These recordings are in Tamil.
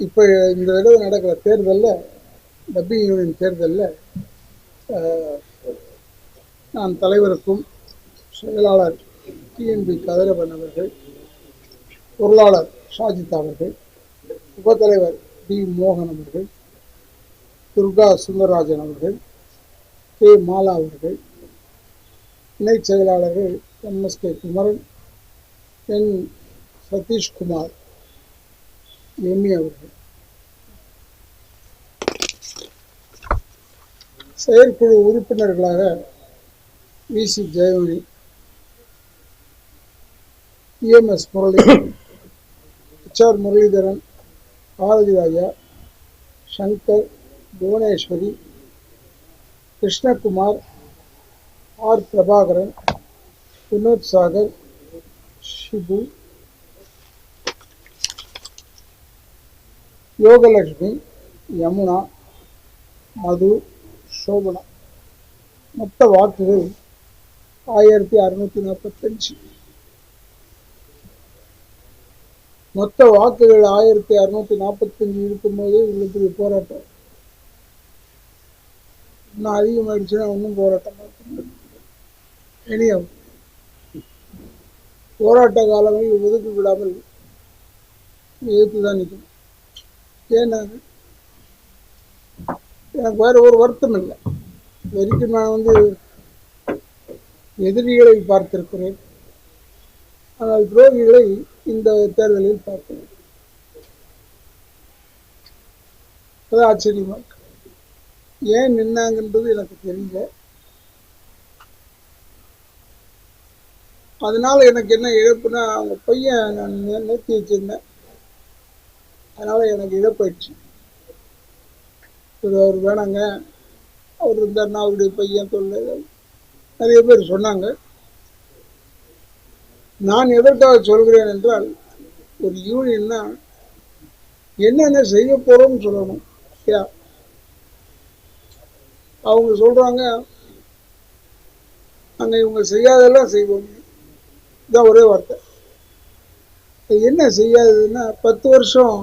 இப்போ இந்த தடவை நடக்கிற தேர்தலில் டப்பிங் யூனியன் தேர்தலில் நான் தலைவருக்கும் செயலாளர் டிஎன்பி கதிரவன் அவர்கள் பொருளாளர் ஷாஜித் அவர்கள் உபத்தலைவர் டி மோகன் அவர்கள் துர்கா சுந்தரராஜன் அவர்கள் கே மாலா அவர்கள் இணைச் செயலாளர்கள் எம்எஸ்கே குமரன் என் சதீஷ்குமார் எம்மி அவர்கள் செயற்குழு உறுப்பினர்களாக V C Jayamani E M S Murali H R Muralidharan Bharathi Raja Shankar Bhuvaneshwari Krishnakumar R. Prabhakaran Vinod Sagar Shibu Yogalakshmi Yamuna Madhu Sobhana மொத்த வாக்குகள் ஆயிரத்தி அறுநூத்தி நாற்பத்தஞ்சு மொத்த வாக்குகள் ஆயிரத்தி அறுநூத்தி நாற்பத்தஞ்சு இருக்கும்போது இவ்வளவு போராட்டம். இன்னும் அதிகமாயிடுச்சுன்னா ஒன்றும் போராட்டம் இனியும் போராட்ட காலங்களில் ஒதுக்கி விடாமல் எதிர்த்து தான் நிற்கணும் ஏன்னா எனக்கு வேற ஒரு வருத்தம் இல்லை. இது வரைக்கும் நான் வந்து எதிரிகளை பார்த்திருக்கிறேன். ஆனால் துரோகிகளை இந்த தேர்தலில் பார்க்கிறேன். அது ஆச்சரியமா இருக்கு ஏன் நின்னாங்கன்றது எனக்கு தெரியல. அதனால எனக்கு என்ன இழப்புனா அவங்க பையன் நான் நேர்த்தி வச்சிருந்தேன் அதனால எனக்கு இழப்பாயிடுச்சு இது அவர் வேணாங்க. அவர் இருந்தாருன்னா அவருடைய பையன் தொல்லை நிறைய பேர் சொன்னாங்க. நான் எதற்காக சொல்கிறேன் என்றால் ஒரு யூனியன்னா என்னென்ன செய்ய போறோம்னு சொல்லணும். யா அவங்க சொல்றாங்க நாங்கள் இவங்க செய்யாதெல்லாம் செய்வோம். இதான் ஒரே வார்த்தை. என்ன செய்யாததுன்னா பத்து வருஷம்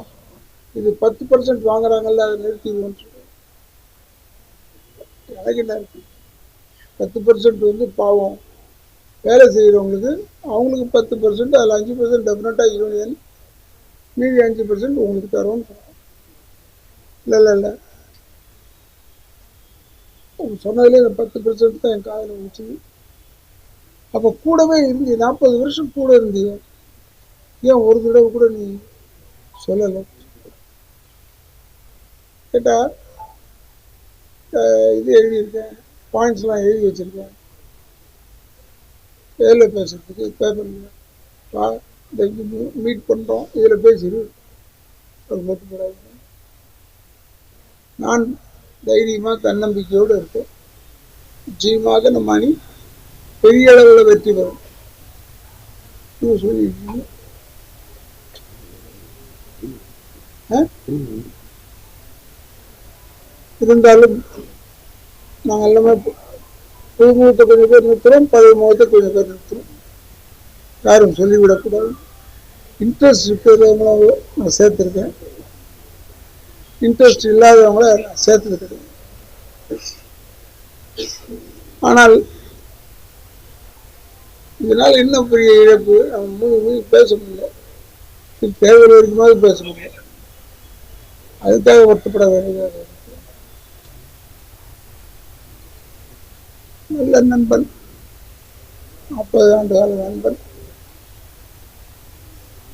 இது பத்து பர்சன்ட் வாங்குறாங்கல்ல அதை நிறுத்தி எனக்கு என்ன இருக்கு? பத்து பர்சன்ட் வந்து பாவம். வேலை செய்கிறவங்களுக்கு அவங்களுக்கு பத்து பர்சன்ட் அதில் அஞ்சு பர்சன்ட் டெஃபினட்டாக யூனியன் மீதி அஞ்சு பர்சன்ட் உங்களுக்கு தரோம்னு சொன்னாங்க. இல்லை இல்லை இல்லை. அவங்க சொன்னதுலேயே இந்த பத்து பர்சன்ட் தான் என் காதில் வந்துச்சு அப்போ கூடவே இருந்து நாற்பது வருஷம் கூட இருந்தீங்க ஏன் ஒரு தடவை கூட நீ சொல்லலை? கேட்டால் இது எழுதியிருக்கேன். பாயிண்ட்ஸ்லாம் எழுதி வச்சிருக்கேன். எதில் பேசுகிறதுக்கு பேப்பரில் வா இந்த மீட் பண்ணுறோம் இதில் பேசிடு அது மட்டும் நான் தைரியமாக தன்னம்பிக்கையோடு இருக்கேன். நிச்சயமாக நம்ம அணி பெரிய அளவில் வெற்றி பெறும். சொல்லியிருக்கீங்க ஆ? இருந்தாலும் நாங்கள் எல்லாமே புது முகத்தை கொஞ்சம் பேர் நிறுத்துறோம் பழைய முகத்தை கொஞ்சம் பேர் நிறுத்துறோம். யாரும் சொல்லிவிடக்கூடாது. இன்ட்ரெஸ்ட் இருக்கிறவங்கள நான் சேர்த்துருக்கேன். இன்ட்ரெஸ்ட் இல்லாதவங்கள நான் ஆனால் இதனால் என்ன பெரிய இழப்பு? அவன் மூணு மூணு பேச முடியல. இது தேர்தல் வரைக்குமாவது பேச முடியல. அதுக்காக வருத்தப்பட வேண்டியதாக நல்ல நண்பன். நாற்பது ஆண்டு கால நண்பன்.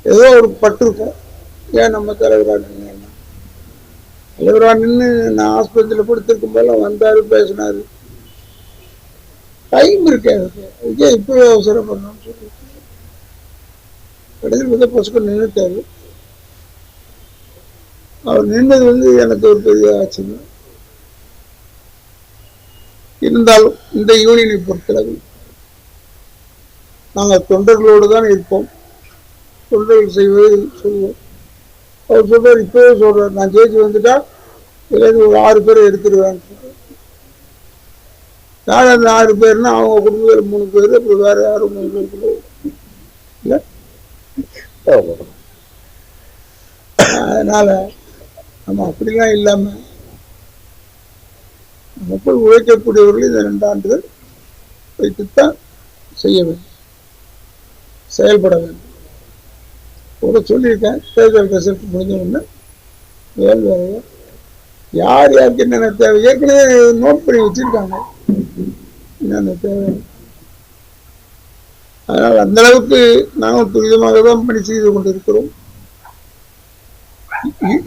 ஏதோ ஒரு பட்டிருக்கும். ஏன் நம்ம தலைவரா நின்று தலைவரா நின்று நான் ஆஸ்பத்திரியில் படுத்திருக்கும் போதெல்லாம் வந்தாரு பேசினாரு. டைம் இருக்கு எனக்கு. இப்பவே அவசரம் பண்ணணும்னு சொல்லி கடைசியில் வந்து பசுக்க நின்றுட்டாரு அவர் நின்னது வந்து எனக்கு ஒரு பெரிய ஆச்சரியம். இருந்தாலும் இந்த யூனியனை பொறுத்தளவில் நாங்கள் தொண்டர்களோடு தான் இருப்போம். தொண்டர்கள் செய்வதை சொல்லுவோம் அவர் சொல்றார் இப்பவே சொல்றார் நான் ஜெயிச்சு வந்துட்டா இதுலேருந்து ஒரு ஆறு பேரை எடுத்துருவேன். யார் அந்த ஆறு பேர்னா அவங்க குடும்பத்தில் மூணு பேர் அப்புறம் வேற யாரும் மூணு பேர் கூட. இல்லை? அதனால நம்ம அப்படிலாம் இல்லாம நம்ம உழைக்கக்கூடியவர்கள் இந்த ரெண்டு ஆண்டுகள் வைத்துத்தான் செய்ய வேண்டும். செயல்பட வேண்டும். கூட சொல்லியிருக்கேன் தேர்தல் ரிசல்ட் முடிஞ்ச உடனே வேல் வேலையை யார் யாருக்கு என்னென்ன தேவை? ஏற்கனவே நோட் பண்ணி வச்சிருக்காங்க. என்னென்ன தேவை? அதனால் அந்த அளவுக்கு நாங்கள் துரிதமாக தான் பணி செய்து கொண்டிருக்கிறோம்.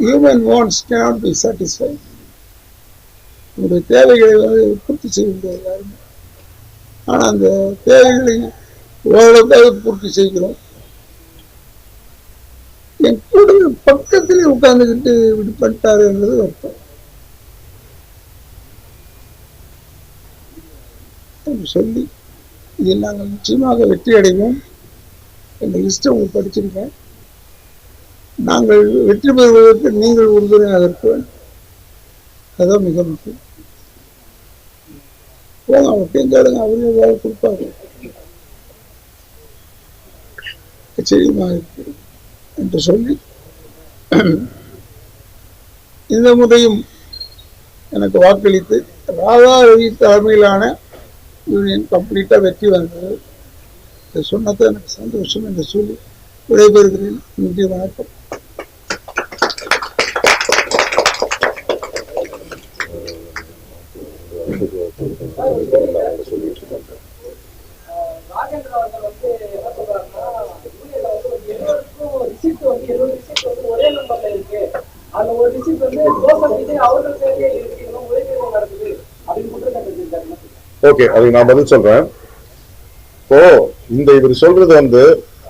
Human wants cannot be satisfied உங்களுடைய தேவைகளை வந்து பூர்த்தி செய்ய முடியாது யாருமே ஆனால் அந்த தேவைகளை ஓரளவுக்காக பூர்த்தி செய்கிறோம். என் கூட பக்கத்திலே உட்கார்ந்துக்கிட்டு இப்படி என்றது அர்த்தம். சொல்லி இதில் நாங்கள் நிச்சயமாக வெற்றி அடைவோம் என்ற லிஸ்ட்டை உங்களுக்கு படிச்சிருக்கேன். நாங்கள் வெற்றி பெறுவதற்கு நீங்கள் உறுதுணையாக இருக்க வேண்டும். அதுதான் மிக முக்கியம். போங்க அவங்க கேளுங்க அவரே வேலை கொடுப்பாரு. நிச்சயமாக இருக்கு என்று சொல்லி இந்த முறையும் எனக்கு வாக்களித்து ராதா ரவி தலைமையிலான யூனியன் கம்ப்ளீட்டாக வெற்றி வந்தது. சொன்னதான் சொன்னது எனக்கு சந்தோஷம் என்று சொல்லி விடைபெறுகிறேன். நன்றி வணக்கம் ராஜேந்திர அவர்கள் வந்து என்ன சொல்றாருன்னா யூனியன்ல வந்து ஒரு எழுபதுக்கும் ரிசிப்ட் வந்து எழுபது ரிசிப்ட் வந்து ஒரே நம்பர்ல இருக்கு அந்த ஒரு ரிசிப்ட் வந்து ஜோசப் விஜய் அவர்கள் பேர்லயே இருக்கு இன்னும் முறைகேடு நடக்குது அப்படின்னு குற்றச்சாட்டு வச்சிருக்காரு ஓகே அதுக்கு நான் பதில் சொல்றேன். இப்போ இந்த இவர் சொல்றது வந்து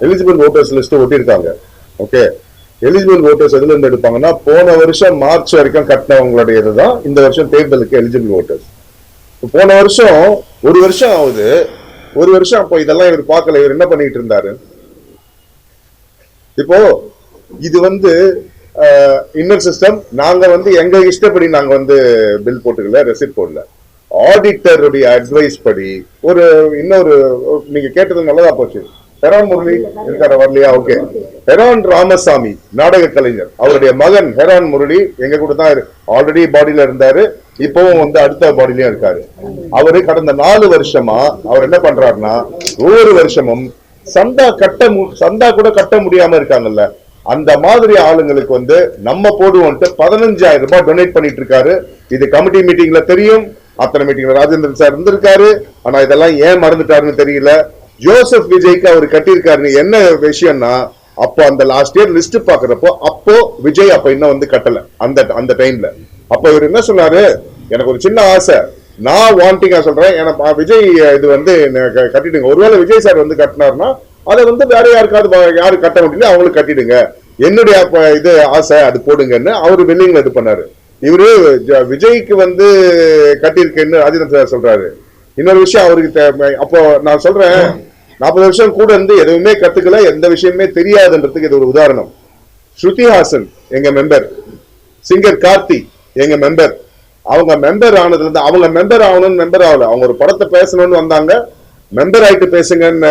எலிஜிபிள் ஓட்டர்ஸ் லிஸ்ட் ஒட்டியிருக்காங்க. ஓகே எலிஜிபிள் ஓட்டர்ஸ் எதுல இருந்து எடுப்பாங்கன்னா போன வருஷம் மார்ச் வரைக்கும் கட்டினவங்களுடைய இதுதான் இந்த வருஷம் தேர்தலுக்கு எலிஜிபிள் ஓட்டர்ஸ் போன வருஷம் ஒரு வருஷம் ஆகுது. ஒரு வருஷம் அப்போ இதெல்லாம் இவர் பார்க்கல. இவர் என்ன பண்ணிட்டு இருந்தாரு? இப்போ இது வந்து இன்னர் சிஸ்டம் நாங்க வந்து எங்க இஷ்டப்படி நாங்க வந்து பில் போட்டுக்கல ரெசிப்ட் போடல. ஆடிட்டருடைய அட்வைஸ் படி ஒரு இன்னொரு நீங்க கேட்டது நல்லதா போச்சு. ஹெரான் முரளி இருக்கார? வரலையா? ஓகே ஹெரான் ராமசாமி நாடக கலைஞர். அவருடைய மகன் ஹெரான் முரளி எங்க கூட தான் ஆல்ரெடி பாடியில இருந்தாரு. இப்பவும் வந்து அடுத்த பாடியிலயும் இருக்காரு. அவரு கடந்த நாலு வருஷமா அவர் என்ன பண்றாருன்னா ஒவ்வொரு வருஷமும் சந்தா கட்ட மு- சந்தா கூட கட்ட முடியாம இருக்காங்கல்ல. அந்த மாதிரி ஆளுங்களுக்கு வந்து நம்ம போடுவோம்ட்டு பதினஞ்சாயிரம் ரூபாய் டொனேட் பண்ணிட்டு இருக்காரு இது கமிட்டி மீட்டிங்ல தெரியும். அத்தனை மீட்டிங்ல ராஜேந்திரன் சார் இருந்திருக்காரு. ஆனா இதெல்லாம் ஏன் மறந்துட்டாருன்னு தெரியல. ஜோசப் விஜய்க்கு அவர் கட்டியிருக்காருன்னு என்ன விஷயம்னா அப்போ அந்த லாஸ்ட் இயர் லிஸ்ட் பாக்குறப்போ அப்போ விஜய் அப்ப இன்னும் வந்து கட்டல. அந்த அந்த டைம்ல அப்ப இவர் என்ன சொன்னாரு? எனக்கு ஒரு சின்ன ஆசை. நான் வாண்டிங்கா சொல்றேன். எனக்கு விஜய் இது வந்து கட்டிடுங்க. ஒருவேளை விஜய் சார் வந்து கட்டினாருன்னா அதை வந்து வேற யாருக்காவது யாரு கட்ட முடியல அவங்களுக்கு கட்டிடுங்க. என்னுடைய இது ஆசை அது போடுங்கன்னு அவர் வெள்ளிங்ல இது பண்ணாரு. இவரு ஜ- விஜய்க்கு வந்து கட்டியிருக்கேன்னு ராஜேந்திரன் சார் சொல்றாரு. இன்னொரு விஷயம் அவருக்கு அப்போ நான் சொல்றேன் நாற்பது வருஷம் கூட இருந்து எதுவுமே கத்துக்கல எந்த விஷயமே தெரியாதுன்றதுக்கு இது ஒரு உதாரணம். ஸ்ருதி ஹாசன் எங்க மெம்பர் சிங்கர் கார்த்தி எங்க மெம்பர் அவங்க மெம்பர் ஆனதுல இருந்து அவங்க மெம்பர் ஆகணும்னு மெம்பர் ஆகல. அவங்க ஒரு படத்தை பேசணும்னு வந்தாங்க. மெம்பர் ஆயிட்டு பேசுங்கன்னு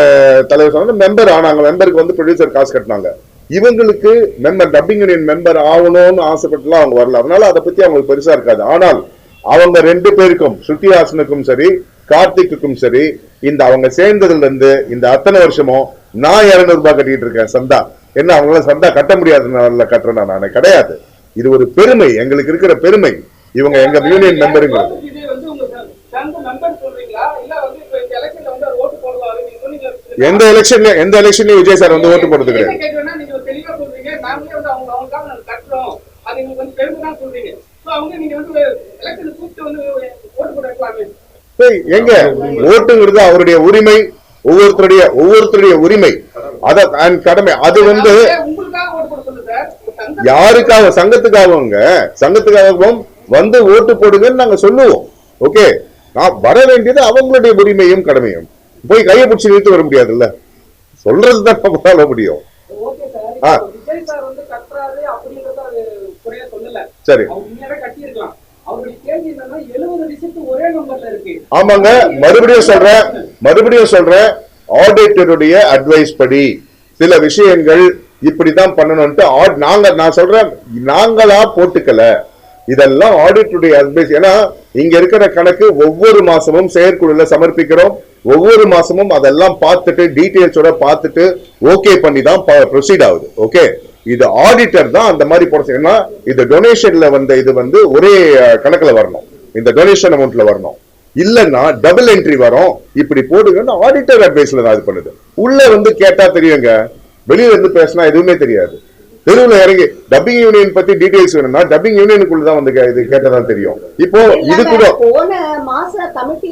தலைவர் சொன்னாங்க. மெம்பர் ஆனாங்க. மெம்பருக்கு வந்து ப்ரொடியூசர் காசு கட்டினாங்க. இவங்களுக்கு மெம்பர் டப்பிங் யூனியன் மெம்பர் ஆகணும்னு ஆசைப்பட்டுலாம் அவங்க வரல. அதனால அதை பத்தி அவங்களுக்கு பெருசா இருக்காது. ஆனால் அவங்க ரெண்டு பேருக்கும் ஸ்ருதி ஹாசனுக்கும் சரி கார்த்திக்குக்கும் சரி இந்த அவங்க சேர்ந்ததுல இருந்து இந்த அத்தனை வருஷமும் நான் இருநூறு ரூபாய் கட்டிட்டு இருக்கேன் சந்தா. என்ன அவங்களால சந்தா கட்ட முடியாதுனால கட்டுறேன்? நான் கிடையாது. இது ஒரு பெருமை. எங்களுக்கு இருக்கிற பெருமை. இவங்க எங்க யூனியன் மெம்பருங்கிறது ஜோசப் விஜய் வந்து உங்க சேர்ந்த மெம்பர் சொல்றீங்களா இல்ல வந்து இப்ப இந்த எலெக்ஷன்ல வந்து அவர் ஓட்டு போடுவாரு நீங்க சொன்னீங்க எந்த எலெக்ஷன்ல எந்த எலெக்ஷன்லயும் விஜய் சார் வந்து ஓட்டு போடுறது கிடையாது. எங்க? ஓட்டுங்கிறது அவருடைய உரிமை ஒவ்வொருத்தருடைய ஒவ்வொருத்தருடைய உரிமை. அத and கடமை. அது வந்து யாருக்காக? சங்கத்துக்காகவங்க. சங்கத்துக்காகவும் வந்து ஓட்டு போடுங்கன்னு நாங்க சொல்லுவோம். ஓகே? நான் வர வேண்டியது அவங்களுடைய உரிமையும் கடமையும். போய் கையை பிடிச்சி நிறுத்தி வர முடியாதுல்ல? சொல்றதுதான் நம்மளால முடியும். சார். ஆமாங்க. மறுபடியும் சொல்றேன். மறுபடியும் சொல்றேன். ஆடிட்டருடைய அட்வைஸ் படி சில விஷயங்கள் இப்படிதான் பண்ணணும்ட்டு நாங்க நான் சொல்றேன். நாங்களா போட்டுக்கல. இதெல்லாம் ஆடிட்டுடைய அட்வைஸ் ஏன்னா இங்க இருக்கிற கணக்கு ஒவ்வொரு மாசமும் செயற்குழுல சமர்ப்பிக்கிறோம். ஒவ்வொரு மாசமும் அதெல்லாம் பார்த்துட்டு டீட்டெயில்ஸோட பார்த்துட்டு ஓகே பண்ணி தான் ப்ரொசீட் ஆகுது. ஓகே இது ஆடிட்டர் தான் அந்த மாதிரி போட ஏன்னா இது டொனேஷன்ல வந்த இது வந்து ஒரே கணக்குல வரணும். இந்த டொனேஷன் அமௌண்ட்ல வரணும். இல்லைன்னா டபுள் என்ட்ரி வரும். இப்படி போடுங்கன்னு ஆடிட்டர் அட்வைஸ்ல தான் இது பண்ணுது. உள்ள வந்து கேட்டா தெரியுங்க. வெளியில இருந்து பேசினா எதுவுமே தெரியாது. தெருவுல இறங்கி டப்பிங் யூனியன் பத்தி டீடைல்ஸ் வேணும்னா டப்பிங் யூனியனுக்குள்ள தான் வந்து கே- இது கேட்டதா தெரியும். இப்போ இது கூட போன மாச கமிட்டி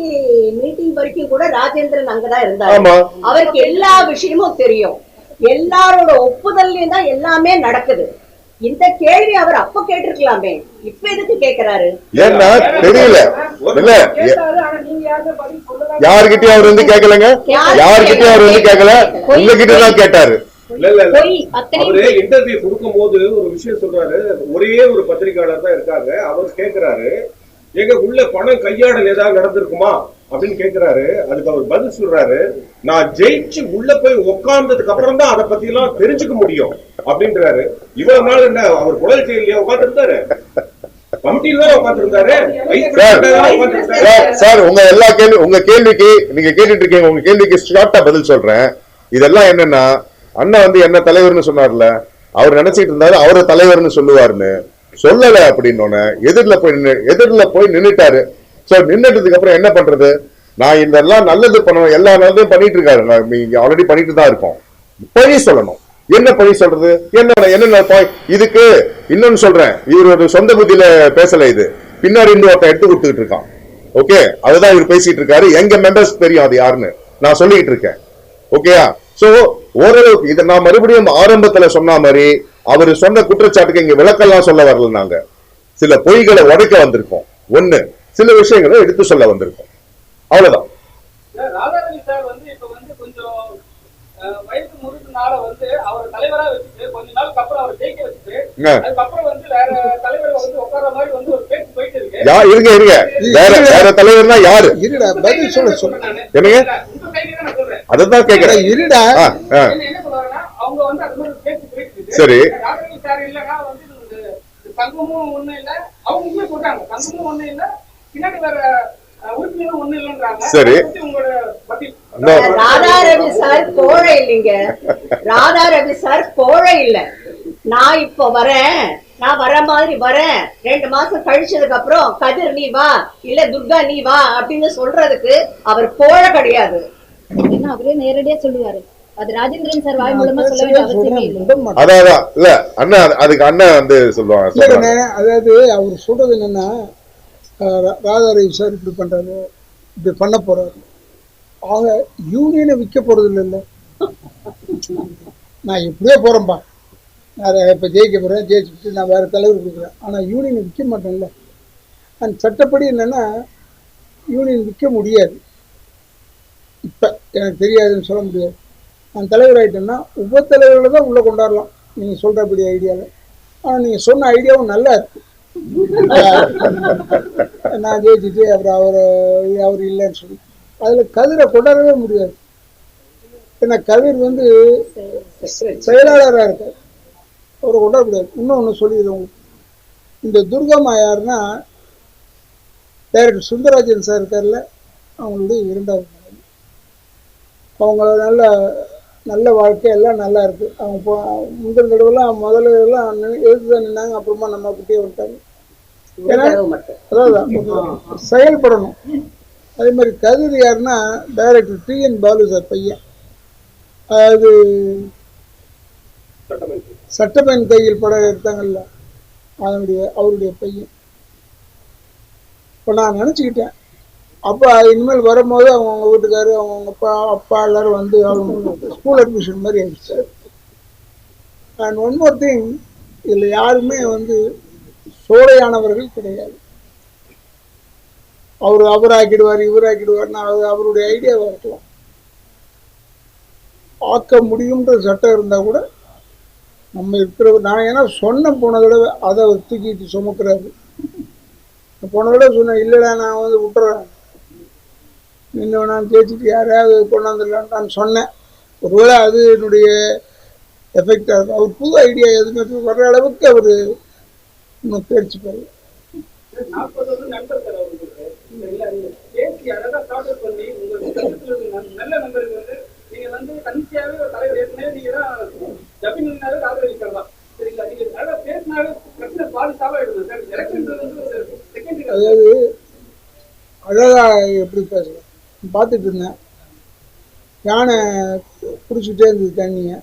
மீட்டிங் வரைக்கும் கூட ராஜேந்திரன் அங்கதான் இருந்தாரு. ஆமா. அவருக்கு எல்லா விஷயமும் தெரியும். எல்லாரோட ஒப்புதல்லையும் தான் எல்லாமே நடக்குது. இந்த கேள்வி அவர் அப்ப கேட்டிருக்கலாமே. இப்ப எதுக்கு கேக்குறாரு? ஏன்னா தெரியல. இல்ல. யார்கிட்டயும் அவர் வந்து கேட்கலங்க யார்கிட்டயும் அவர் வந்து கேட்கல உங்ககிட்ட தான் கேட்டாரு. இன்டர்வியூ கொடுக்கும்போது ஒரு விஷயம் சொல்றாரு. ஒரே ஒரு பத்திரிகையாளர் தான் இருக்காங்க அவர் கேக்குறாரு. எங்க உள்ள பணம் கையாடல் ஏதாவது நடந்திருக்குமா? அப்படின்னு கேக்குறாரு. அதுக்கு அவர் பதில் சொல்றாரு. நான் ஜெயிச்சு உள்ள போய் உட்கார்ந்ததுக்கு அப்புறம் தான் அதை பத்தி எல்லாம் தெரிஞ்சுக்க முடியும். அப்படின்றாரு. இவ்வளவு நாள் என்ன அவர் குழல் செயலியா உட்கார்ந்து இருந்தாரு சார் சார் உங்க எல்லா கேள்வி உங்க கேள்விக்கு நீங்க கேட்டுட்டு இருக்கீங்க உங்க கேள்விக்கு ஷார்ட்டா பதில் சொல்றேன். இதெல்லாம் என்னன்னா அண்ணா வந்து என்ன தலைவர்னு சொன்னார்ல அவர் நினைச்சிட்டு இருந்தாரு அவரை தலைவர்னு சொல்லுவாருன்னு. சொல்லல அப்படின்னு எதிரில் போய் எதிரில் போய் நின்றுட்டாரு ஸோ நின்றுட்டதுக்கு அப்புறம் என்ன பண்றது? நான் இதெல்லாம் நல்லது பண்ணணும் எல்லா நல்லதும் பண்ணிட்டு இருக்காரு. நான் இங்க ஆல்ரெடி பண்ணிட்டு தான் இருக்கோம். பழி சொல்லணும். என்ன பழி சொல்றது? என்ன என்ன இதுக்கு இன்னொன்னு சொல்றேன். இவர் ஒரு சொந்த புத்தியில பேசல இது. பின்னாடி இன்னொருத்தன் எடுத்து கொடுத்துக்கிட்டு இருக்கான். ஓகே அதுதான் இவர் பேசிட்டு இருக்காரு. எங்க மெம்பர்ஸ் தெரியும் அது யாருன்னு. நான் சொல்லிக்கிட்டு இருக்கேன். ஓகேயா சோ ஓரளவுக்கு இதை நான் மறுபடியும் ஆரம்பத்துல சொன்ன மாதிரி அவர் சொன்ன குற்றச்சாட்டுக்கு இங்க விளக்கெல்லாம் சொல்ல வரல நாங்க சில பொய்களை உடைக்க வந்திருக்கோம். ஒண்ணு சில விஷயங்களை எடுத்து சொல்ல வந்திருக்கோம். அவ்வளவுதான். ராதாரவி சார் வந்து இப்ப வந்து கொஞ்சம் அஹ், வயசு முறுக்குனால வந்து அவர் தலைவரா வச்சுட்டு கொஞ்ச நாளுக்கு அப்புறம் அவர் ஜெயிக்க வச்சுட்டு ஆ. அதுக்கப்புறம் வந்து வேற தலைவரை வந்து உட்கார்ற மாதிரி வந்து ஒரு பேச்சு போயிட்டு இருக்கு. யா இருங்க இருங்க. வேற வேற தலைவர்னா யாரு? இருடா பதில் சொல்ல சொல்ல என்னங்க? அதான் கேக்குறேன். இருடா. சரி. சங்கமும் ஒண்ணும் இல்ல அவங்க உண்மையை சொல்றாங்க. சங்கமும் ஒண்ணும் இல்ல பின்னாடி வேற உறுப்பினரும் ஒண்ணும் இல்லைன்றாங்க. சரி. உங்களோட பதில். ராதா ரவி சார் கோழை இல்லைங்க. ராதா ரவி சார் கோழை இல்ல. நான் இப்போ வரேன். நான் வர மாதிரி வரேன். ரெண்டு மாசம் கழிச்சதுக்கு அப்புறம் கதிர் நீ வா இல்ல துர்கா நீ வா அப்படின்னு சொல்றதுக்கு அவர் கோழை கிடையாது. ஏன்னா அவரே நேரடியா சொல்லுவாரு. அது ராஜேந்திரன் சார் வாய் மூலமா சொல்ல வேண்டிய அவசியமே இல்லை. விட மாட்டேன் அதான் அதான். இல்ல அண்ணன் அதுக்கு அண்ணன் வந்து சொல்லுவாங்க சொல்றாங்க. இல்லைண்ணே அதாவது அவர் சொல்றது என்னன்னா ராதாரவி சார் இப்படி பண்றாரு இப்படி பண்ண போறாரு. அவங்க யூனியனை விற்க போறது இல்லைல்ல நான் எப்படியோ போறேன்பா. நான் இப்போ ஜெயிக்க போறேன் ஜெயிச்சுட்டு நான் வேற தலைவர் கொடுக்குறேன். ஆனா யூனியனை விற்க மாட்டேன்ல. அந்த சட்டப்படி என்னன்னா யூனியன் விற்க முடியாது. இப்ப எனக்கு தெரியாதுன்னு சொல்ல முடியாது. நான் தலைவர் ஆகிட்டேன்னா உப தலைவர்களை தான் உள்ள கொண்டாடலாம் நீங்க சொல்றபடி ஐடியாவில் ஆனா நீங்க சொன்ன ஐடியாவும் நல்லா இருக்கு. நான் ஜெயிச்சுட்டு அப்புறம் அவர் அவர் இல்லைன்னு சொல்லி. அதுல கதிரை கொண்டாடவே முடியாது. ஏன்னா கதிர் வந்து செயலாளரா இருக்கார். அவரை கொண்டாட முடியாது. இன்னொன்று சொல்லிடுறேன் உங்களுக்கு. இந்த துர்கம்மா யாருன்னா டைரக்டர் சுந்தரராஜன் சார் இருக்கார்ல அவங்களுடைய இரண்டாவது அவங்க நல்ல நல்ல வாழ்க்கை எல்லாம் நல்லா இருக்கு. அவங்க போ முந்தின தடவைலாம் முதல்ல எல்லாம் எழுத்து தான் நின்னாங்க? அப்புறமா நம்ம குட்டியே விட்டாங்க. அதாவது செயல்படணும். அதே மாதிரி கதிர் யாருன்னா director T N Balu sir பையன். அது சட்டமேன் கையில் படம் எடுத்தாங்கல்ல அதனுடைய அவருடைய பையன். இப்போ நான் நினச்சிக்கிட்டேன் அப்போ இனிமேல் வரும்போது அவங்க அவங்க வீட்டுக்காரு அவங்கவுங்க அப்பா அப்பா எல்லாரும் வந்து அவங்க ஸ்கூல் அட்மிஷன் மாதிரி ஆயிடுச்சு. அண்ட் ஒன் மோர் திங் இதில் யாருமே வந்து சோழையானவர்கள் கிடையாது. அவர் அவர் ஆக்கிடுவார் இவர் ஆக்கிடுவார்னா அது அவருடைய ஐடியாவாக இருக்கலாம். ஆக்க முடியுன்ற சட்டம் இருந்தால் கூட நம்ம இருக்கிற நான் ஏன்னா சொன்ன போன தடவை அதை தூக்கிட்டு சுமக்கிறாரு. போன தடவை சொன்னேன் இல்லைடா நான் வந்து விட்டுறேன். நின்று நான் ஜெயிச்சுட்டு யாரையாவது கொண்டாந்துடலான்னு சொன்னேன். ஒருவேளை அது என்னுடைய எஃபெக்டாக இருக்கும். அவர் புது ஐடியா எதுவுமே வர்ற அளவுக்கு அவர் இன்னும் தேர்ச்சி பெறும் அதாவது அழகா எப்படி பேசுகிறேன் பார்த்துட்டு இருந்தேன் யானை குடிச்சிட்டே இருந்தது தண்ணியை.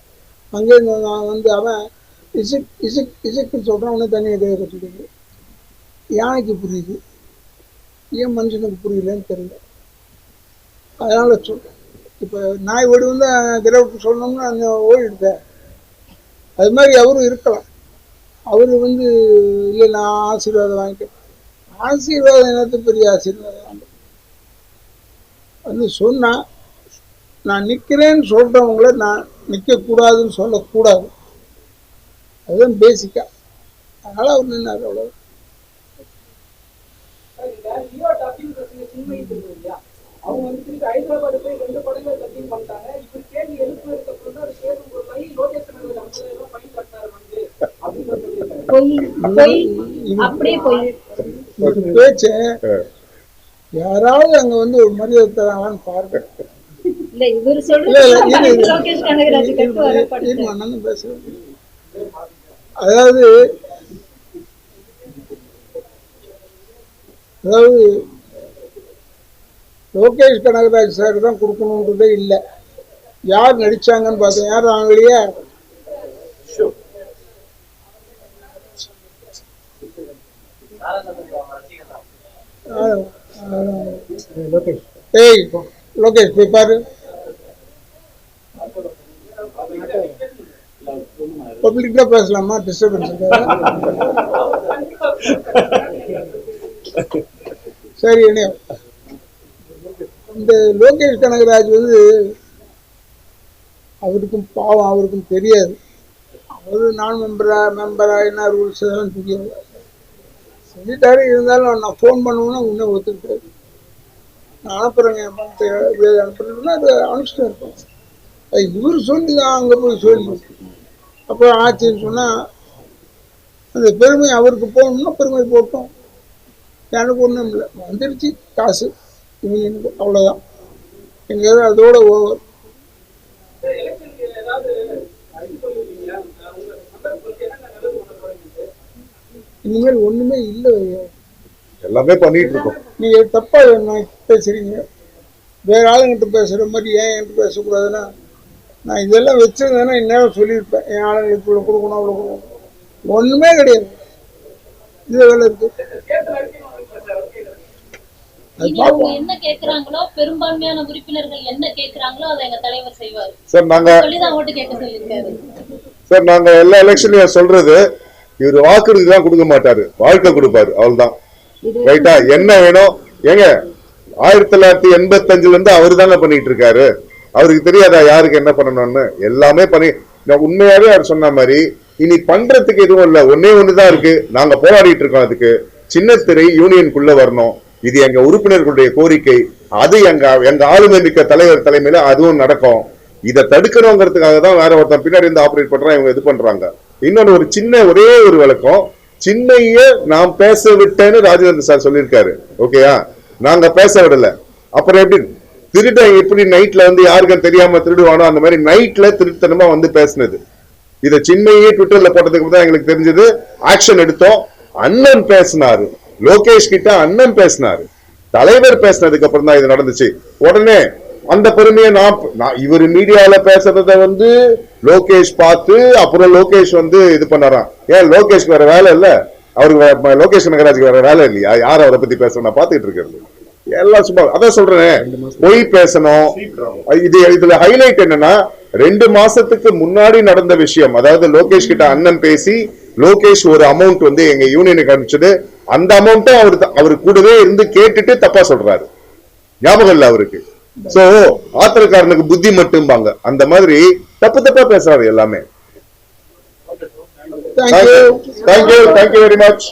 அங்கேருந்து நான் வந்து அவன் இசைக் இசைக் இசைக்குன்னு சொல்கிறான் உடனே தண்ணியை கையை கட்டிடுது யானைக்கு புரியுது. ஏன் மனுஷனுக்கு புரியலன்னு தெரியல. அதனால சொல்கிறேன் இப்போ நாய் ஓடி வந்து கிரவுக்கு சொன்னோம்னா அந்த ஓடிடுதேன் அது மாதிரி அவரும் இருக்கலாம். அவர் வந்து இல்லை நான் ஆசீர்வாதம் வாங்கிட்டேன். ஆசீர்வாதம் என்னது? பெரிய ஆசீர்வாதம். வந்து சொன்னா நான் நிற்கிறேன்னு சொல்கிறவங்கள நான் நிற்கக்கூடாதுன்னு சொல்லக்கூடாது. அதுதான் பேசிக்கா அதனால் அவர் நின்னார் அவ்வளோ அவங்க வந்து திருப்பி ஹைதராபாத் போய் ரெண்டு படங்கள் டப்பிங் பண்ணிட்டாங்க. இவர் கேள்வி எழுப்புனதுக்கு அப்புறம் தான் அது கேட்கும் ஒரு பையன் லோகேஷ் கனகராஜ் ஐம்பதாயிரம் ரூபாய் ஃபைன் கட்டினாரு வந்து. அப்படின்னு சொல்லியிருக்காரு. பொய் பொய் அப்படியே பொய். ஒரு பேச்சு யாராவது அங்கே வந்து ஒரு மரியாதை தராங்களான்னு பாருங்க. அதாவது அதாவது லோகேஷ் கனகராஜ் சார் தான் கொடுக்கணுன்றதே இல்லை. யார் நடிச்சாங்கன்னு பார்த்தேன் யார் வாங்கலையா ஏய் லோகேஷ் போய் பாரு பப்ளிக்கா பேசலாமா டிஸ்டர்பன்ஸ் சரி இந்த லோகேஷ் கனகராஜ் வந்து அவருக்கும் பாவம் அவருக்கும் தெரியாது அவரு நான் மெம்பரா மெம்பரா என்ன ரூல்ஸ் எல்லாம் தெரியாது சொல்லிட்டாரு இருந்தாலும் நான் ஃபோன் பண்ணுவேன்னா உடனே ஒத்துக்கிட்டாரு. நான் அனுப்புறேங்க என் பணத்தை இப்படி அனுப்புறேன்னா அது அனுப்பிச்சிட்டு இருப்பேன் அது இவர் சொல்லி தான் அங்கே போய் சொல்லி. அப்புறம் ஆச்சுன்னு சொன்னால் அந்த பெருமை அவருக்கு போகணும்னா பெருமை போட்டோம். எனக்கு ஒன்றும் இல்லை. வந்துருச்சு காசு. இவங்களுக்கு அவ்வளோதான் எங்கேயாவது அதோட ஓவர் எலெக்ஷனுக்கு ஏதாவது அறிவு சொல்லுவீங்களா உங்க நண்பருக்கு வந்து என்னென்ன நல்லது பண்ண போறீங்க இனிமேல் ஒன்றுமே இல்லை ஐயா. எல்லாமே பண்ணிட்டு இருக்கோம் நீங்க தப்பா என்ன பேசுறீங்க? வேற ஆளுங்கிட்ட பேசுற மாதிரி ஏன் என்கிட்ட பேசக்கூடாதுன்னா நான் இதெல்லாம் வச்சிருந்தேன்னா இந்நேரம் சொல்லியிருப்பேன். என் ஆளுங்களுக்கு இவ்வளோ கொடுக்கணும் அவ்வளோ கொடுக்கணும். ஒண்ணுமே கிடையாது. இது வேலை இருக்கு. என்ன கேக்குறாங்களோ பெரும்பான்மையான உறுப்பினர்கள் என்ன கேக்குறாங்களோ அதை எங்க தலைவர் செய்வார். சார் நாங்க சார் நாங்க எல்லா எலெக்ஷன்லயும் சொல்றது இவர் வாக்குறுதி தான் கொடுக்க மாட்டாரு. வாழ்க்கை கொடுப்பாரு. அவ்வளவுதான். ரைட்டா என்ன வேணும்? ஏங்க ஆயிரத்தி தொள்ளாயிரத்தி எண்பத்தஞ்சுல இருந்து அவரு தானே பண்ணிட்டு இருக்காரு அவருக்கு தெரியாதா யாருக்கு என்ன பண்ணணும்னு? எல்லாமே பண்ணி நான் உண்மையாவே அவர் சொன்ன மாதிரி இனி பண்றதுக்கு எதுவும் இல்ல. ஒன்னே ஒண்ணுதான் இருக்கு. நாங்க போராடிட்டு இருக்கோம் அதுக்கு. சின்ன திரை யூனியனுக்குள்ள வரணும். இது எங்க உறுப்பினர்களுடைய கோரிக்கை. அது எங்க எங்க ஆளுமை மிக்க தலைவர் தலைமையில அதுவும் நடக்கும். இதை தடுக்கணுங்கிறதுக்காக தான் வேற ஒருத்தன் பின்னாடி இருந்து ஆபரேட் பண்றான். இவங்க இது பண்றாங்க. இன்னொன்னு ஒரு சின்ன ஒரே ஒரு விளக்கம் சின்னைய நான் பேச விட்டேன்னு ராஜேந்திர சார் சொல்லியிருக்காரு. ஓகேயா நாங்க பேச விடல. அப்புறம் எப்படி? திருடன் எப்படி நைட்ல வந்து யாருக்கும் தெரியாம திருடுவானோ அந்த மாதிரி நைட்ல திருத்தனமா வந்து பேசுனது. இத சின்மையே ட்விட்டர்ல போட்டதுக்கு தான் எங்களுக்கு தெரிஞ்சது. ஆக்ஷன் எடுத்தோம். அண்ணன் பேசினாரு. லோகேஷ் கிட்ட அண்ணன் பேசினாரு. தலைவர் பேசினதுக்கு அப்புறம் தான் இது நடந்துச்சு. உடனே அந்த பெருமையை நான் இவர் மீடியால பேசுறத வந்து லோகேஷ் பார்த்து அப்புறம் லோகேஷ் வந்து இது பண்ணாராம் ஏன் லோகேஷ்க்கு வேற வேலை இல்ல? அவருக்கு லோகேஷ் கனகராஜுக்கு வேற வேலை இல்லையா? யார் அவரை பத்தி பேச நான் பாத்துக்கிட்டு இருக்கிறது. எல்லாம் சும்மா அதான் சொல்றேன். பொய் பேசணும். இது இதுல ஹைலைட் என்னன்னா ரெண்டு மாசத்துக்கு முன்னாடி நடந்த விஷயம். அதாவது லோகேஷ் கிட்ட அண்ணன் பேசி லோகேஷ் ஒரு அமௌண்ட் வந்து எங்க யூனியனுக்கு அனுப்பிச்சது. அந்த அமௌண்ட்டும் அவர் அவர் கூடவே இருந்து கேட்டுட்டு தப்பா சொல்றாரு. ஞாபகம் இல்ல அவருக்கு. சோ ஆத்திரக்காரனுக்கு புத்தி மட்டும்பாங்க. அந்த மாதிரி தப்பு தப்பா பேசுறாரு எல்லாமே. Thank you thank you thank you very much